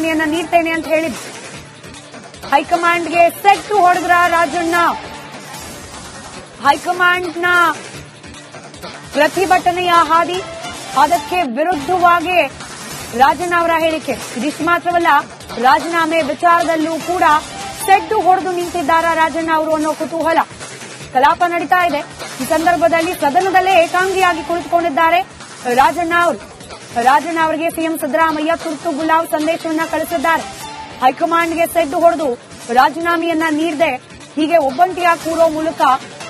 ಸೂಚನೆಯನ್ನ ನೀಡ್ತೇನೆ ಅಂತ ಹೇಳಿದ್ರು. ಹೈಕಮಾಂಡ್ಗೆ ಸೆಟ್ಟು ಹೊಡೆದ್ರ ರಾಜಣ್ಣ. ಹೈಕಮಾಂಡ್ನ ಪ್ರತಿಭಟನೆಯ ಹಾದಿ ಅದಕ್ಕೆ ವಿರುದ್ಧವಾಗಿ ರಾಜಣ್ಣ ಅವರ ಹೇಳಿಕೆ. ಇದಿಷ್ಟು ಮಾತ್ರವಲ್ಲ, ರಾಜೀನಾಮೆ ವಿಚಾರದಲ್ಲೂ ಕೂಡ ಸೆಡ್ಡು ಹೊಡೆದು ನಿಂತಿದ್ದಾರ ರಾಜಣ್ಣ ಅವರು ಅನ್ನೋ ಕುತೂಹಲ ಕಲಾಪ ನಡೀತಾ ಇದೆ. ಈ ಸಂದರ್ಭದಲ್ಲಿ ಸದನದಲ್ಲೇ ಏಕಾಂಗಿಯಾಗಿ ಕುಳಿತುಕೊಂಡಿದ್ದಾರೆ ರಾಜಣ್ಣ ಅವರು. ರಾಜಣ್ಣ ಅವರಿಗೆ ಸಿಎಂ ಸಿದ್ದರಾಮಯ್ಯ ತುರ್ತು ಗುಲಾವ್ ಸಂದೇಶವನ್ನ ಕಳಿಸಿದ್ದಾರೆ. ಹೈಕಮಾಂಡ್ಗೆ ಸೆಡ್ಡು ಹೊಡೆದು ರಾಜೀನಾಮೆಯನ್ನ ನೀಡದೆ ಹೀಗೆ ಒಬ್ಬಂಟಿಯಾಗಿ ಕೂರೋ ಮೂಲಕ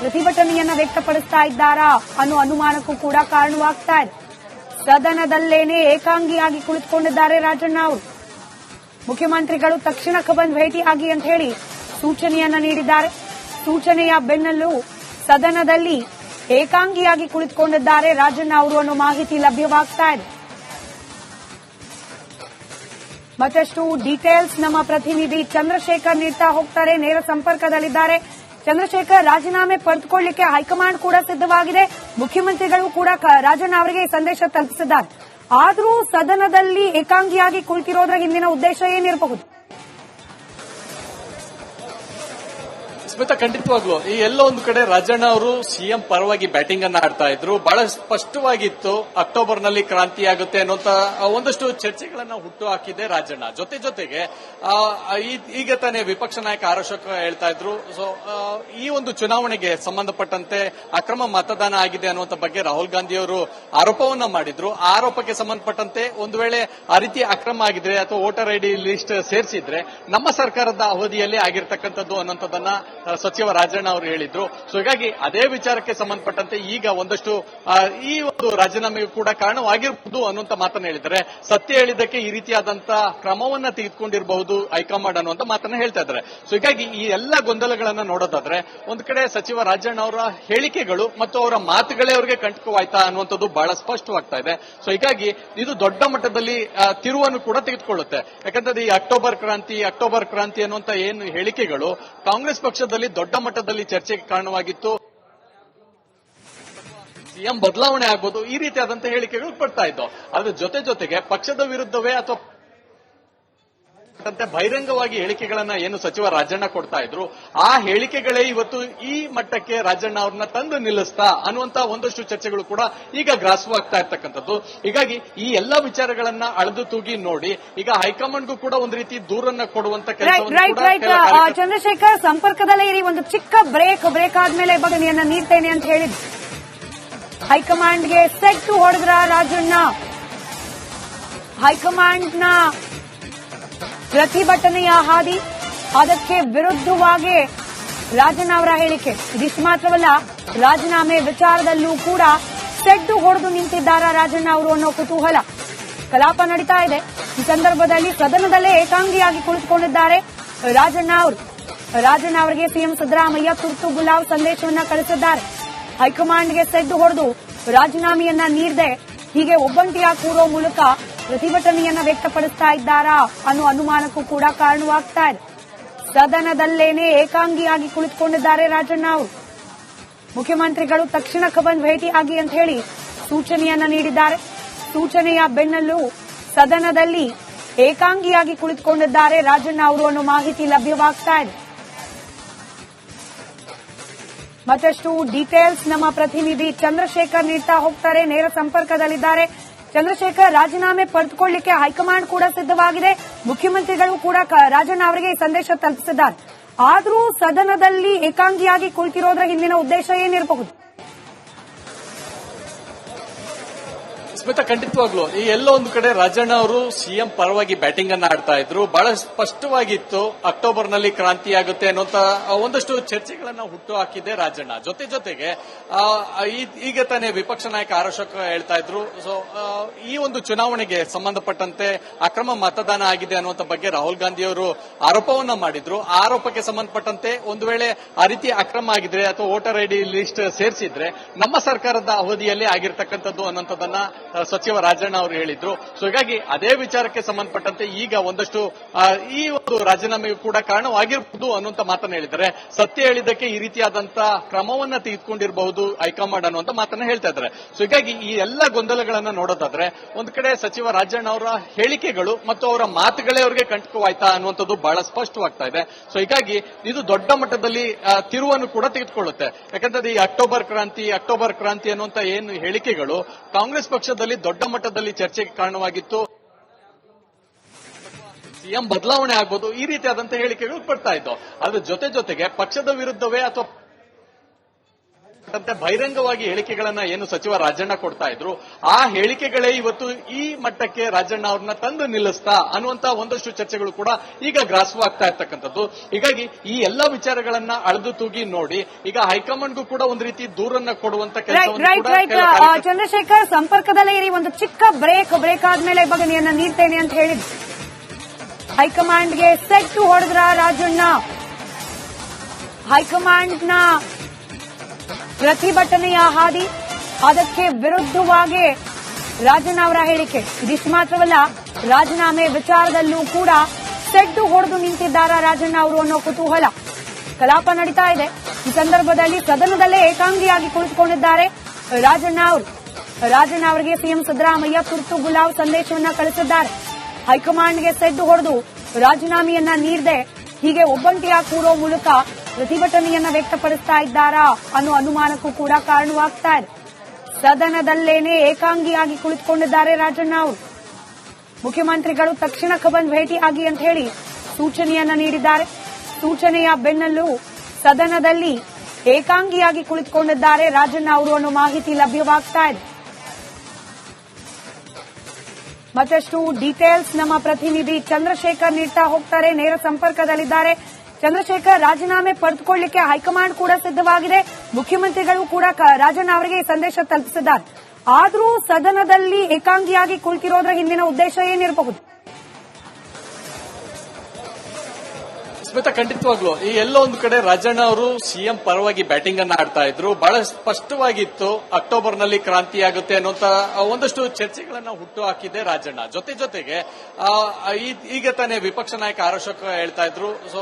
ಪ್ರತಿಭಟನೆಯನ್ನ ವ್ಯಕ್ತಪಡಿಸ್ತಾ ಇದ್ದಾರಾ ಅನ್ನೋ ಅನುಮಾನಕ್ಕೂ ಕೂಡ ಕಾರಣವಾಗ್ತಾ ಇದೆ. ಸದನದಲ್ಲೇನೆ ಏಕಾಂಗಿಯಾಗಿ ಕುಳಿತುಕೊಂಡಿದ್ದಾರೆ ರಾಜಣ್ಣ ಅವರು. ಮುಖ್ಯಮಂತ್ರಿಗಳು ತಕ್ಷಣಕ್ಕೆ ಬಂದು ಭೇಟಿಯಾಗಿ ಅಂತ ಹೇಳಿ ಸೂಚನೆಯನ್ನ ನೀಡಿದ್ದಾರೆ. ಸೂಚನೆಯ ಬೆನ್ನಲ್ಲೂ ಸದನದಲ್ಲಿ ಏಕಾಂಗಿಯಾಗಿ ಕುಳಿತುಕೊಂಡಿದ್ದಾರೆ ರಾಜಣ್ಣ ಅವರು ಅನ್ನೋ ಮಾಹಿತಿ ಲಭ್ಯವಾಗ್ತಾ ಇದೆ. ಮತ್ತಷ್ಟು ಡೀಟೇಲ್ಸ್ ನಮ್ಮ ಪ್ರತಿನಿಧಿ ಚಂದ್ರಶೇಖರ್ ನೀಡ್ತಾ ಹೋಗ್ತಾರೆ. ನೇರ ಸಂಪರ್ಕದಲ್ಲಿದ್ದಾರೆ. ಚಂದ್ರಶೇಖರ್, ರಾಜೀನಾಮೆ ಪಡೆದುಕೊಳ್ಳಲಿಕ್ಕೆ ಹೈಕಮಾಂಡ್ ಕೂಡ ಸಿದ್ಧವಾಗಿದೆ. ಮುಖ್ಯಮಂತ್ರಿಗಳು ಕೂಡ ರಾಜಣ್ಣ ಅವರಿಗೆ ಸಂದೇಶ ತಲುಪಿಸಿದ್ದಾರೆ. ಆದರೂ ಸದನದಲ್ಲಿ ಏಕಾಂಗಿಯಾಗಿ ಕುಳಿತಿರೋದ್ರ ಹಿಂದಿನ ಉದ್ದೇಶ ಏನಿರಬಹುದು? ಸ್ಮಿತಾ ಖಂಡಿತವಾಗ್ಲು. ಈ ಎಲ್ಲ ಒಂದು ಕಡೆ ರಾಜಣ್ಣ ಅವರು ಸಿಎಂ ಪರವಾಗಿ ಬ್ಯಾಟಿಂಗ್ ಅನ್ನ ಆಡ್ತಾ ಇದ್ರು. ಬಹಳ ಸ್ಪಷ್ಟವಾಗಿತ್ತು ಅಕ್ಟೋಬರ್ನಲ್ಲಿ ಕ್ರಾಂತಿ ಆಗುತ್ತೆ ಅನ್ನೋಂತ ಒಂದಷ್ಟು ಚರ್ಚೆಗಳನ್ನ ಹುಟ್ಟು ಹಾಕಿದೆ ರಾಜಣ್ಣ. ಜೊತೆ ಜೊತೆಗೆ ಈಗ ತಾನೇ ವಿಪಕ್ಷ ನಾಯಕ ಆರೋಶಕ ಹೇಳ್ತಾ ಇದ್ರು. ಸೊ ಈ ಒಂದು ಚುನಾವಣೆಗೆ ಸಂಬಂಧಪಟ್ಟಂತೆ ಅಕ್ರಮ ಮತದಾನ ಆಗಿದೆ ಅನ್ನುವಂತ ಬಗ್ಗೆ ರಾಹುಲ್ ಗಾಂಧಿ ಅವರು ಆರೋಪವನ್ನ ಮಾಡಿದ್ರು. ಆರೋಪಕ್ಕೆ ಸಂಬಂಧಪಟ್ಟಂತೆ ಒಂದು ವೇಳೆ ಆ ರೀತಿ ಅಕ್ರಮ ಆಗಿದ್ರೆ ಅಥವಾ ವೋಟರ್ ಐಡಿ ಲಿಸ್ಟ್ ಸೇರಿಸಿದ್ರೆ ನಮ್ಮ ಸರ್ಕಾರದ ಅವಧಿಯಲ್ಲಿ ಆಗಿರ್ತಕ್ಕಂಥದ್ದು ಅನ್ನೋಂಥದ್ದನ್ನ ಆ, ಸಚಿವ ರಾಜಣ್ಣ ಅವರು ಹೇಳಿದ್ರು. ಸೊ ಹೀಗಾಗಿ ಅದೇ ವಿಚಾರಕ್ಕೆ ಸಂಬಂಧಪಟ್ಟಂತೆ ಈಗ ಒಂದಷ್ಟು ಈ ಒಂದು ರಾಜೀನಾಮೆ ಕೂಡ ಕಾರಣವಾಗಿರಬಹುದು ಅನ್ನುವಂತ ಮಾತನ್ನ ಹೇಳಿದ್ದಾರೆ. ಸತ್ಯ ಹೇಳಿದ್ದಕ್ಕೆ ಈ ರೀತಿಯಾದಂತ ಕ್ರಮವನ್ನ ತೆಗೆದುಕೊಂಡಿರಬಹುದು ಹೈಕಮಾಂಡ್ ಅನ್ನುವಂತ ಮಾತನ್ನ ಹೇಳ್ತಾ ಇದ್ದಾರೆ. ಸೊ ಹೀಗಾಗಿ ಈ ಎಲ್ಲ ಗೊಂದಲಗಳನ್ನ ನೋಡೋದಾದ್ರೆ, ಒಂದ್ ಕಡೆ ಸಚಿವ ರಾಜಣ್ಣ ಅವರ ಹೇಳಿಕೆಗಳು ಮತ್ತು ಅವರ ಮಾತುಗಳೇ ಅವರಿಗೆ ಕಂಟಕವಾಯ್ತಾ ಅನ್ನುವಂಥದ್ದು ಬಹಳ ಸ್ಪಷ್ಟವಾಗ್ತಾ ಇದೆ. ಸೊ ಹೀಗಾಗಿ ಇದು ದೊಡ್ಡ ಮಟ್ಟದಲ್ಲಿ ತಿರುವನ್ನು ಕೂಡ ತೆಗೆದುಕೊಳ್ಳುತ್ತೆ. ಯಾಕಂದ್ರೆ ಈ ಅಕ್ಟೋಬರ್ ಕ್ರಾಂತಿ ಅಕ್ಟೋಬರ್ ಕ್ರಾಂತಿ ಅನ್ನುವಂತ ಏನು ಹೇಳಿಕೆಗಳು ಕಾಂಗ್ರೆಸ್ ಪಕ್ಷದಲ್ಲಿ ದೊಡ್ಡ ಮಟ್ಟದಲ್ಲಿ ಚರ್ಚೆಗೆ ಕಾರಣವಾಗಿತ್ತು. ಸಿಎಂ ಬದಲಾವಣೆ ಆಗ್ಬೋದು, ಈ ರೀತಿಯಾದಂತಹ ಹೇಳಿಕೆಗಳು ಕೊಡ್ತಾ ಇದ್ದವು. ಅದ್ರ ಜೊತೆ ಜೊತೆಗೆ ಪಕ್ಷದ ವಿರುದ್ಧವೇ ಅಥವಾ ಅಂತ ಬಹಿರಂಗವಾಗಿ ಹೇಳಿಕೆಗಳನ್ನ ಏನು ಸಚಿವ ರಾಜಣ್ಣ ಕೊಡ್ತಾ ಇದ್ರು ಆ ಹೇಳಿಕೆಗಳೇ ಇವತ್ತು ಈ ಮಟ್ಟಕ್ಕೆ ರಾಜಣ್ಣ ಅವ್ರನ್ನ ತಂದು ನಿಲ್ಲಿಸ್ತಾ ಅನ್ನುವಂತ ಒಂದಷ್ಟು ಚರ್ಚೆಗಳು ಕೂಡ ಈಗ ಗ್ರಾಸವಾಗ್ತಾ ಇರ್ತಕ್ಕಂಥದ್ದು. ಹೀಗಾಗಿ ಈ ಎಲ್ಲಾ ವಿಚಾರಗಳನ್ನ ಅಳೆದು ತೂಗಿ ನೋಡಿ ಈಗ ಹೈಕಮಾಂಡ್ಗೂ ಕೂಡ ಒಂದು ರೀತಿ ದೂರನ್ನ ಕೊಡುವಂತ ಕೆಲಸ ಚಂದ್ರಶೇಖರ್ ಸಂಪರ್ಕದಲ್ಲೇ ಇರಿ ಒಂದು ಚಿಕ್ಕ ಬ್ರೇಕ್ ಬ್ರೇಕ್ ಆದ್ಮೇಲೆ ಬಗನಿಯನ್ನ ನೀಡ್ತೇನೆ ಅಂತ ಹೇಳಿದ್ರು ಹೈಕಮಾಂಡ್ಗೆ ಸೆಟ್ ಹೊಡೆದ್ರ ರಾಜಣ್ಣ. ಹೈಕಮಾಂಡ್ನ ಪ್ರತಿಭಟನೆಯ ಹಾದಿ ಅದಕ್ಕೆ ವಿರುದ್ಧವಾಗಿ ರಾಜಣ್ಣ ಅವರ ಹೇಳಿಕೆ. ಇದಿಷ್ಟು ಮಾತ್ರವಲ್ಲ, ರಾಜೀನಾಮೆ ವಿಚಾರದಲ್ಲೂ ಕೂಡ ಸೆಡ್ಡು ಹೊಡೆದು ನಿಂತಿದ್ದಾರ ರಾಜಣ್ಣ ಅವರು ಅನ್ನೋ ಕುತೂಹಲ. ಕಲಾಪ ನಡೀತಾ ಇದೆ. ಈ ಸಂದರ್ಭದಲ್ಲಿ ಸದನದಲ್ಲೇ ಏಕಾಂಗಿಯಾಗಿ ಕುಳಿತುಕೊಂಡಿದ್ದಾರೆ ರಾಜಣ್ಣ ಅವರು. ರಾಜಣ್ಣ ಅವರಿಗೆ ಸಿಎಂ ಸಿದ್ದರಾಮಯ್ಯ ತುರ್ತು ಗುಲಾಬ್ ಸಂದೇಶವನ್ನ ಕಳಿಸಿದ್ದಾರೆ. ಹೈಕಮಾಂಡ್ಗೆ ಸೆಡ್ಡು ಹೊಡೆದು ರಾಜೀನಾಮೆಯನ್ನ ನೀಡದೆ ಹೀಗೆ ಒಬ್ಬಂಟಿಯಾಗಿ ಕೂರೋ ಮೂಲಕ ಪ್ರತಿಭಟನೆಯನ್ನ ವ್ಯಕ್ತಪಡಿಸ್ತಾ ಇದ್ದಾರಾ ಅನ್ನೋ ಅನುಮಾನಕ್ಕೂ ಕೂಡ ಕಾರಣವಾಗ್ತಾ ಇದೆ. ಸದನದಲ್ಲೇನೆ ಏಕಾಂಗಿಯಾಗಿ ಕುಳಿತುಕೊಂಡಿದ್ದಾರೆ ರಾಜಣ್ಣ ಅವರು. ಮುಖ್ಯಮಂತ್ರಿಗಳು ತಕ್ಷಣಕ್ಕೆ ಭೇಟಿ ಭೇಟಿಯಾಗಿ ಅಂತ ಹೇಳಿ ಸೂಚನೆಯನ್ನ ನೀಡಿದ್ದಾರೆ. ಸೂಚನೆಯ ಬೆನ್ನಲ್ಲೂ ಸದನದಲ್ಲಿ ಏಕಾಂಗಿಯಾಗಿ ಕುಳಿತುಕೊಂಡಿದ್ದಾರೆ ರಾಜಣ್ಣ ಅವರು ಅನ್ನೋ ಮಾಹಿತಿ ಲಭ್ಯವಾಗ್ತಾ ಇದೆ. ಮತ್ತಷ್ಟು ಡೀಟೇಲ್ಸ್ ನಮ್ಮ ಪ್ರತಿನಿಧಿ ಚಂದ್ರಶೇಖರ್ ನೀಡ್ತಾ ಹೋಗ್ತಾರೆ. ನೇರ ಸಂಪರ್ಕದಲ್ಲಿದ್ದಾರೆ. ಚಂದ್ರಶೇಖರ್ ರಾಜೀನಾಮೆ ಪಡೆದುಕೊಳ್ಳಲಿಕ್ಕೆ ಹೈಕಮಾಂಡ್ ಕೂಡ ಸಿದ್ಧವಾಗಿದೆ. ಮುಖ್ಯಮಂತ್ರಿಗಳು ಕೂಡ ರಾಜಣ್ಣ ಅವರಿಗೆ ಸಂದೇಶ ತಲುಪಿಸಿದ್ದಾರೆ. ಆದರೂ ಸದನದಲ್ಲಿ ಏಕಾಂಗಿಯಾಗಿ ಕುಳಿತಿರೋದ್ರ ಹಿಂದಿನ ಉದ್ದೇಶ ಏನಿರಬಹುದು? ಸ್ಮಿತಾ ಖಂಡಿತವಾಗ್ಲು ಈ ಎಲ್ಲೋ ಒಂದು ಕಡೆ ರಾಜಣ್ಣ ಅವರು ಸಿಎಂ ಪರವಾಗಿ ಬ್ಯಾಟಿಂಗ್ ಅನ್ನ ಆಡ್ತಾ ಇದ್ರು. ಬಹಳ ಸ್ಪಷ್ಟವಾಗಿತ್ತು ಅಕ್ಟೋಬರ್ನಲ್ಲಿ ಕ್ರಾಂತಿ ಆಗುತ್ತೆ ಅನ್ನೋಂತ ಒಂದಷ್ಟು ಚರ್ಚೆಗಳನ್ನ ಹುಟ್ಟು ಹಾಕಿದೆ ರಾಜಣ್ಣ. ಜೊತೆ ಜೊತೆಗೆ ಈಗ ತಾನೇ ವಿಪಕ್ಷ ನಾಯಕ ಆರೋಷಕ ಹೇಳ್ತಾ ಇದ್ರು. ಸೊ ಈ ಒಂದು ಚುನಾವಣೆಗೆ ಸಂಬಂಧಪಟ್ಟಂತೆ ಅಕ್ರಮ ಮತದಾನ ಆಗಿದೆ ಅನ್ನುವಂತ ಬಗ್ಗೆ ರಾಹುಲ್ ಗಾಂಧಿ ಅವರು ಆರೋಪವನ್ನ ಮಾಡಿದ್ರು. ಆರೋಪಕ್ಕೆ ಸಂಬಂಧಪಟ್ಟಂತೆ ಒಂದು ವೇಳೆ ಆ ರೀತಿ ಅಕ್ರಮ ಆಗಿದ್ರೆ ಅಥವಾ ವೋಟರ್ ಐಡಿ ಲಿಸ್ಟ್ ಸೇರಿಸಿದ್ರೆ ನಮ್ಮ ಸರ್ಕಾರದ ಅವಧಿಯಲ್ಲಿ ಆಗಿರ್ತಕ್ಕಂಥದ್ದು ಆ, ಸಚಿವ ರಾಜಣ್ಣ ಅವರು ಹೇಳಿದ್ರು. ಸೊ ಹೀಗಾಗಿ ಅದೇ ವಿಚಾರಕ್ಕೆ ಸಂಬಂಧಪಟ್ಟಂತೆ ಈಗ ಒಂದಷ್ಟು ಈ ಒಂದು ರಾಜೀನಾಮೆಗೂ ಕೂಡ ಕಾರಣವಾಗಿರಬಹುದು ಅನ್ನುವಂತ ಮಾತನ್ನ ಹೇಳಿದ್ದಾರೆ. ಸತ್ಯ ಹೇಳಿದ್ದಕ್ಕೆ ಈ ರೀತಿಯಾದಂತ ಕ್ರಮವನ್ನ ತೆಗೆದುಕೊಂಡಿರಬಹುದು ಹೈಕಮಾಂಡ್ ಅನ್ನುವಂತ ಮಾತನ್ನ ಹೇಳ್ತಾ ಇದ್ದಾರೆ. ಸೊ ಹೀಗಾಗಿ ಈ ಎಲ್ಲ ಗೊಂದಲಗಳನ್ನ ನೋಡೋದಾದ್ರೆ, ಒಂದ್ ಕಡೆ ಸಚಿವ ರಾಜಣ್ಣ ಅವರ ಹೇಳಿಕೆಗಳು ಮತ್ತು ಅವರ ಮಾತುಗಳೇ ಅವರಿಗೆ ಕಂಟಕವಾಯ್ತಾ ಅನ್ನುವಂಥದ್ದು ಬಹಳ ಸ್ಪಷ್ಟವಾಗ್ತಾ ಇದೆ. ಸೊ ಹೀಗಾಗಿ ಇದು ದೊಡ್ಡ ಮಟ್ಟದಲ್ಲಿ ತಿರುವನ್ನು ಕೂಡ ತೆಗೆದುಕೊಳ್ಳುತ್ತೆ. ಯಾಕಂದ್ರೆ ಈ ಅಕ್ಟೋಬರ್ ಕ್ರಾಂತಿ ಅಕ್ಟೋಬರ್ ಕ್ರಾಂತಿ ಅನ್ನುವಂತ ಏನು ಹೇಳಿಕೆಗಳು, ಕಾಂಗ್ರೆಸ್ ಪಕ್ಷದಲ್ಲಿ ದೊಡ್ಡ ಮಟ್ಟದಲ್ಲಿ ಚರ್ಚೆಗೆ ಕಾರಣವಾಗಿತ್ತು. ಸಿಎಂ ಬದಲಾವಣೆ ಆಗ್ಬೋದು ಈ ರೀತಿಯಾದಂತಹ ಹೇಳಿಕೆಗಳು ಬರ್ತಾ ಇದ್ದವು. ಅದ್ರ ಜೊತೆ ಜೊತೆಗೆ ಪಕ್ಷದ ವಿರುದ್ಧವೇ ಅಥವಾ ಅಂತ ಬಹಿರಂಗವಾಗಿ ಹೇಳಿಕೆಗಳನ್ನ ಏನು ಸಚಿವ ರಾಜಣ್ಣ ಕೊಡ್ತಾ ಇದ್ರು. ಆ ಹೇಳಿಕೆಗಳೇ ಇವತ್ತು ಈ ಮಟ್ಟಕ್ಕೆ ರಾಜಣ್ಣ ಅವ್ರನ್ನ ತಂದು ನಿಲ್ಲಿಸ್ತಾ ಅನ್ನುವಂತ ಒಂದಷ್ಟು ಚರ್ಚೆಗಳು ಕೂಡ ಈಗ ಗ್ರಾಸವಾಗ್ತಾ ಇರ್ತಕ್ಕಂಥದ್ದು. ಹೀಗಾಗಿ ಈ ಎಲ್ಲಾ ವಿಚಾರಗಳನ್ನ ಅಳೆದು ತೂಗಿ ನೋಡಿ ಈಗ ಹೈಕಮಾಂಡ್ಗೂ ಕೂಡ ಒಂದು ರೀತಿ ದೂರನ್ನ ಕೊಡುವಂತ ಕೆಲಸ ಚಂದ್ರಶೇಖರ್ ಸಂಪರ್ಕದಲ್ಲೇ ಇರಿ ಒಂದು ಚಿಕ್ಕ ಬ್ರೇಕ್ ಬ್ರೇಕ್ ಆದ್ಮೇಲೆ ನೀನ್ನ ನೀಡ್ತೇನೆ ಅಂತ ಹೇಳಿದ್ರು. ಹೈಕಮಾಂಡ್ಗೆ ಸೆಟ್ ಹೊಡೆದ್ರ ರಾಜಣ್ಣ. ಹೈಕಮಾಂಡ್ನ ಪ್ರತಿಭಟನೆಯ ಹಾದಿ. ಅದಕ್ಕೆ ವಿರುದ್ಧವಾಗಿ ರಾಜಣ್ಣ ಅವರ ಹೇಳಿಕೆ. ಇದಿಷ್ಟು ಮಾತ್ರವಲ್ಲ, ರಾಜೀನಾಮೆ ವಿಚಾರದಲ್ಲೂ ಕೂಡ ಸೆಡ್ಡು ಹೊಡೆದು ನಿಂತಿದ್ದಾರಾ ರಾಜಣ್ಣ ಅವರು ಅನ್ನೋ ಕುತೂಹಲ. ಕಲಾಪ ನಡೀತಾ ಇದೆ. ಈ ಸಂದರ್ಭದಲ್ಲಿ ಸದನದಲ್ಲೇ ಏಕಾಂಗಿಯಾಗಿ ಕುಳಿತುಕೊಂಡಿದ್ದಾರೆ ರಾಜಣ್ಣ ಅವರು. ರಾಜಣ್ಣ ಅವರಿಗೆ ಸಿಎಂ ಸಿದ್ದರಾಮಯ್ಯ ತುರ್ತು ಗುಲಾವ್ ಸಂದೇಶವನ್ನ ಕಳಿಸಿದ್ದಾರೆ. ಹೈಕಮಾಂಡ್ಗೆ ಸೆಡ್ಡು ಹೊಡೆದು ರಾಜೀನಾಮೆಯನ್ನ ನೀಡದೆ ಹೀಗೆ ಒಬ್ಬಂಟಿಯಾಗಿ ಕೂರೋ ಮೂಲಕ ಪ್ರತಿಭಟನೆಯನ್ನ ವ್ಯಕ್ತಪಡಿಸ್ತಾ ಇದ್ದಾರಾ ಅನ್ನೋ ಅನುಮಾನಕ್ಕೂ ಕೂಡ ಕಾರಣವಾಗ್ತಾ ಇದೆ. ಸದನದಲ್ಲೇನೆ ಏಕಾಂಗಿಯಾಗಿ ಕುಳಿತುಕೊಂಡಿದ್ದಾರೆ ರಾಜಣ್ಣ ಅವರು. ಮುಖ್ಯಮಂತ್ರಿಗಳು ತಕ್ಷಣಕ್ಕೆ ಬಂದು ಭೇಟಿಯಾಗಿ ಅಂತ ಹೇಳಿ ಸೂಚನೆಯನ್ನ ನೀಡಿದ್ದಾರೆ. ಸೂಚನೆಯ ಬೆನ್ನಲ್ಲೂ ಸದನದಲ್ಲಿ ಏಕಾಂಗಿಯಾಗಿ ಕುಳಿತುಕೊಂಡಿದ್ದಾರೆ ರಾಜಣ್ಣ ಅವರು ಅನ್ನೋ ಮಾಹಿತಿ ಲಭ್ಯವಾಗ್ತಾ ಇದೆ. ಮತ್ತಷ್ಟು ಡೀಟೇಲ್ಸ್ ನಮ್ಮ ಪ್ರತಿನಿಧಿ ಚಂದ್ರಶೇಖರ್ ನೀಡ್ತಾ ಹೋಗ್ತಾರೆ. ನೇರ ಸಂಪರ್ಕದಲ್ಲಿದ್ದಾರೆ. ಚಂದ್ರಶೇಖರ್ ರಾಜೀನಾಮೆ ಪಡೆದುಕೊಳ್ಳಲಿಕ್ಕೆ ಹೈಕಮಾಂಡ್ ಕೂಡ ಸಿದ್ಧವಾಗಿದೆ. ಮುಖ್ಯಮಂತ್ರಿಗಳು ಕೂಡ ರಾಜಣ್ಣ ಅವರಿಗೆ ಈ ಸಂದೇಶ ತಲುಪಿಸಿದ್ದಾರೆ. ಆದರೂ ಸದನದಲ್ಲಿ ಏಕಾಂಗಿಯಾಗಿ ಕುಳಿತಿರೋದ್ರ ಹಿಂದಿನ ಉದ್ದೇಶ ಏನಿರಬಹುದು? ಸ್ಮಿತಾ ಖಂಡಿತವಾಗ್ಲು ಈ ಎಲ್ಲ ಒಂದು ಕಡೆ ರಾಜಣ್ಣ ಅವರು ಸಿಎಂ ಪರವಾಗಿ ಬ್ಯಾಟಿಂಗ್ ಅನ್ನ ಆಡ್ತಾ ಇದ್ರು. ಬಹಳ ಸ್ಪಷ್ಟವಾಗಿತ್ತು ಅಕ್ಟೋಬರ್ನಲ್ಲಿ ಕ್ರಾಂತಿ ಆಗುತ್ತೆ ಅನ್ನೋಂತ ಒಂದಷ್ಟು ಚರ್ಚೆಗಳನ್ನ ಹುಟ್ಟು ಹಾಕಿದೆ ರಾಜಣ್ಣ. ಜೊತೆ ಜೊತೆಗೆ ಈಗ ತಾನೇ ವಿಪಕ್ಷ ನಾಯಕ ಆರೋಷಕ ಹೇಳ್ತಾ ಇದ್ರು. ಸೊ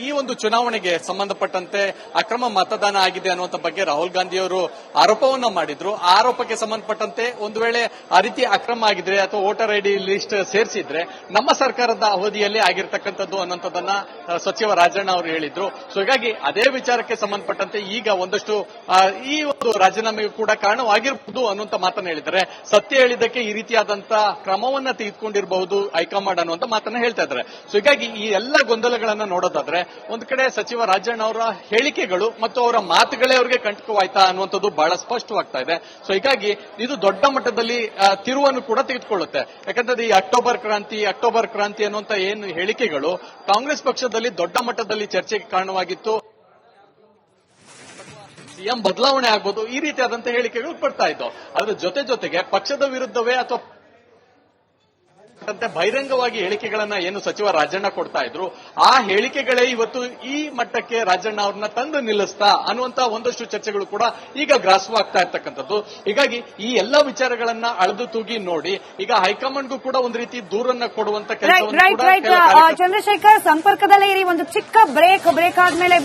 ಈ ಒಂದು ಚುನಾವಣೆಗೆ ಸಂಬಂಧಪಟ್ಟಂತೆ ಅಕ್ರಮ ಮತದಾನ ಆಗಿದೆ ಅನ್ನುವಂತ ಬಗ್ಗೆ ರಾಹುಲ್ ಗಾಂಧಿ ಅವರು ಆರೋಪವನ್ನ ಮಾಡಿದ್ರು. ಆರೋಪಕ್ಕೆ ಸಂಬಂಧಪಟ್ಟಂತೆ ಒಂದು ವೇಳೆ ಆ ರೀತಿ ಅಕ್ರಮ ಆಗಿದ್ರೆ ಅಥವಾ ವೋಟರ್ ಐಡಿ ಲಿಸ್ಟ್ ಸೇರಿಸಿದ್ರೆ ನಮ್ಮ ಸರ್ಕಾರದ ಅವಧಿಯಲ್ಲಿ ಆಗಿರ್ತಕ್ಕಂಥದ್ದು ಅನ್ನೋಂಥದ್ದನ್ನ ಆ, ಸಚಿವ ರಾಜಣ್ಣ ಅವರು ಹೇಳಿದ್ರು. ಸೊ ಹೀಗಾಗಿ ಅದೇ ವಿಚಾರಕ್ಕೆ ಸಂಬಂಧಪಟ್ಟಂತೆ ಈಗ ಒಂದಷ್ಟು ಈ ಒಂದು ರಾಜೀನಾಮೆಗೂ ಕೂಡ ಕಾರಣವಾಗಿರಬಹುದು ಅನ್ನುವಂತ ಮಾತನ್ನ ಹೇಳಿದ್ದಾರೆ. ಸತ್ಯ ಹೇಳಿದ್ದಕ್ಕೆ ಈ ರೀತಿಯಾದಂತ ಕ್ರಮವನ್ನ ತೆಗೆದುಕೊಂಡಿರಬಹುದು ಹೈಕಮಾಂಡ್ ಅನ್ನುವಂತ ಮಾತನ್ನ ಹೇಳ್ತಾ ಇದ್ದಾರೆ. ಸೊ ಹೀಗಾಗಿ ಈ ಎಲ್ಲ ಗೊಂದಲಗಳನ್ನ ನೋಡೋದಾದ್ರೆ, ಒಂದ್ ಕಡೆ ಸಚಿವ ರಾಜಣ್ಣ ಅವರ ಹೇಳಿಕೆಗಳು ಮತ್ತು ಅವರ ಮಾತುಗಳೇ ಅವರಿಗೆ ಕಂಟಕವಾಯ್ತಾ ಅನ್ನುವಂಥದ್ದು ಬಹಳ ಸ್ಪಷ್ಟವಾಗ್ತಾ ಇದೆ. ಸೊ ಹೀಗಾಗಿ ಇದು ದೊಡ್ಡ ಮಟ್ಟದಲ್ಲಿ ತಿರುವನ್ನು ಕೂಡ ತೆಗೆದುಕೊಳ್ಳುತ್ತೆ. ಯಾಕಂದ್ರೆ ಈ ಅಕ್ಟೋಬರ್ ಕ್ರಾಂತಿ ಅಕ್ಟೋಬರ್ ಕ್ರಾಂತಿ ಅನ್ನುವಂತ ಏನು ಹೇಳಿಕೆಗಳು, ಕಾಂಗ್ರೆಸ್ ಪಕ್ಷದಲ್ಲಿ ದೊಡ್ಡ ಮಟ್ಟದಲ್ಲಿ ಚರ್ಚೆಗೆ ಕಾರಣವಾಗಿತ್ತು. ಸಿಎಂ ಬದಲಾವಣೆ ಆಗ್ಬೋದು ಈ ರೀತಿಯಾದಂತಹ ಹೇಳಿಕೆಗಳು ಪಡ್ತಾ ಇದ್ದವು. ಅದರ ಜೊತೆ ಜೊತೆಗೆ ಪಕ್ಷದ ವಿರುದ್ಧವೇ ಅಥವಾ ಅಂತ ಬಹಿರಂಗವಾಗಿ ಹೇಳಿಕೆಗಳನ್ನ ಏನು ಸಚಿವ ರಾಜಣ್ಣ ಕೊಡ್ತಾ ಇದ್ರು ಆ ಹೇಳಿಕೆಗಳೇ ಇವತ್ತು ಈ ಮಟ್ಟಕ್ಕೆ ರಾಜಣ್ಣ ಅವ್ರನ್ನ ತಂದು ನಿಲ್ಲಿಸ್ತಾ ಅನ್ನುವಂತ ಒಂದಷ್ಟು ಚರ್ಚೆಗಳು ಕೂಡ ಈಗ ಗ್ರಾಸವಾಗ್ತಾ ಇರ್ತಕ್ಕಂಥದ್ದು. ಹೀಗಾಗಿ ಈ ಎಲ್ಲಾ ವಿಚಾರಗಳನ್ನ ಅಳೆದು ತೂಗಿ ನೋಡಿ ಈಗ ಹೈಕಮಾಂಡ್ಗೂ ಕೂಡ ಒಂದು ರೀತಿ ದೂರನ್ನ ಕೊಡುವಂತ ಕೆಲಸ ಚಂದ್ರಶೇಖರ್ ಸಂಪರ್ಕದಲ್ಲೇ ಇರಿ ಒಂದು ಚಿಕ್ಕ ಬ್ರೇಕ್ ಬ್ರೇಕ್ ಆದ್ಮೇಲೆ